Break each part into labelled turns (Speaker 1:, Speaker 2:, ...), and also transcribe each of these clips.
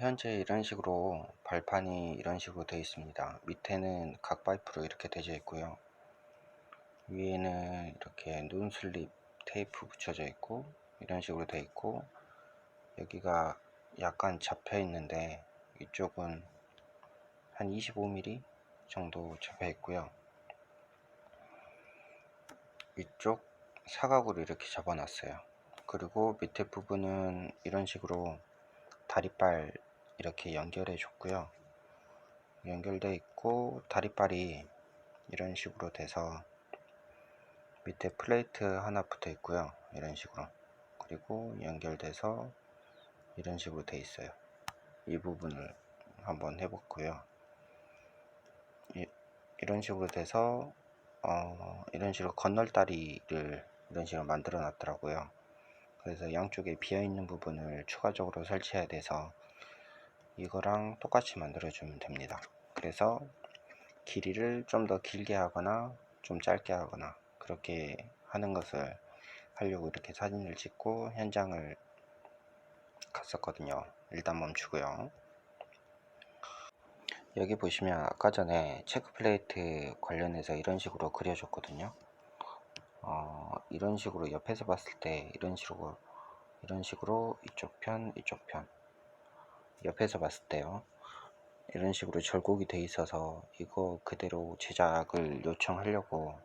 Speaker 1: 현재 이런 식으로 발판이 이런 식으로 되어 있습니다. 밑에는 각 파이프로 이렇게 되어 있고요. 위에는 이렇게 눈슬립 테이프 붙여져 있고 이런 식으로 되어 있고 여기가 약간 잡혀 있는데 이쪽은 한 25mm 정도 잡혀 있고요. 이쪽 사각으로 이렇게 잡아놨어요. 그리고 밑에 부분은 이런 식으로 다리빨 이렇게 연결해 줬고요. 연결돼 있고 다리빨이 이런 식으로 돼서 밑에 플레이트 하나 붙어 있고요. 이런 식으로 그리고 연결돼서 이런 식으로 돼 있어요. 이 부분을 한번 해봤고요. 이, 이런 식으로 돼서 어, 이런 식으로 건널다리를 이런 식으로 만들어 놨더라고요. 그래서 양쪽에 비어 있는 부분을 추가적으로 설치해야 돼서 이거랑 똑같이 만들어 주면 됩니다. 그래서 길이를 좀 더 길게 하거나 좀 짧게 하거나 그렇게 하는 것을 하려고 이렇게 사진을 찍고 현장을 갔었거든요. 일단 멈추고요. 여기 보시면 아까 전에 체크 플레이트 관련해서 이런 식으로 그려줬거든요. 어, 이런 식으로 옆에서 봤을 때 이런 식으로 이런 식으로 이쪽 편 이쪽 편 옆에서 봤을 때요. 이런 식으로 절곡이 돼 있어서 이거 그대로 제작을 요청하려고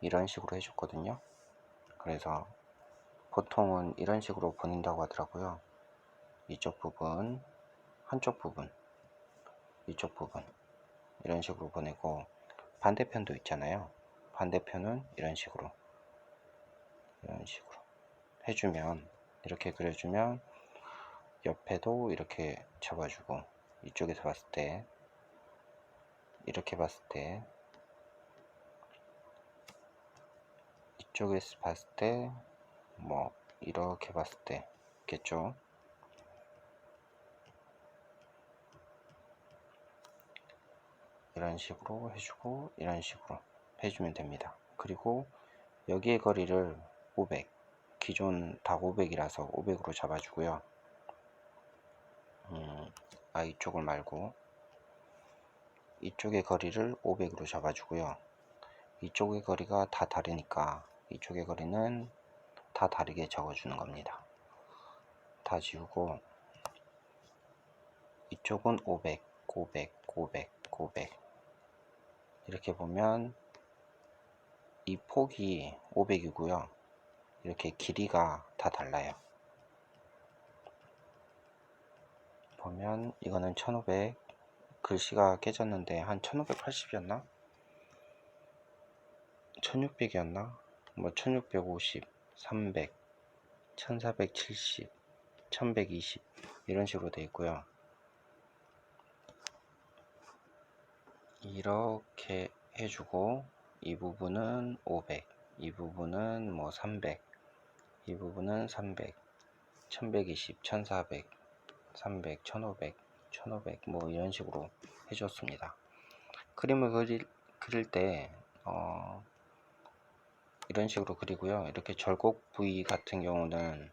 Speaker 1: 이런 식으로 해줬거든요. 그래서 보통은 이런 식으로 보낸다고 하더라고요. 이쪽 부분, 한쪽 부분, 이쪽 부분 이런 식으로 보내고 반대편도 있잖아요. 반대편은 이런 식으로 이런 식으로 해주면 이렇게 그려주면 옆에도 이렇게 잡아주고 이쪽에서 봤을 때 이렇게 봤을 때 이쪽에서 봤을 때 뭐 이렇게 봤을 때 있겠죠? 이런 식으로 해주고 이런 식으로 해주면 됩니다. 그리고 여기의 거리를 500 기존 다 500이라서 500으로 잡아주고요 음, 아 이쪽을 말고 이쪽의 거리를 500으로 잡아주고요. 이쪽의 거리가 다 다르니까 이쪽의 거리는 다 다르게 적어주는 겁니다. 다 지우고 이쪽은 500 500 500 500 이렇게 보면 이 폭이 500이고요. 이렇게 길이가 다 달라요 보면 이거는 1500 글씨가 깨졌는데 한 1580이었나? 1600이었나? 뭐 1650 300 1470 1120 이런 식으로 되어 있고요. 이렇게 해주고 이 부분은 500 이 부분은 뭐 300 이 부분은 300 1120 1400 300 1500 1500 뭐 이런 식으로 해줬습니다. 그림을 그릴, 그릴 때 어, 이런 식으로 그리고요. 이렇게 절곡 부위 같은 경우는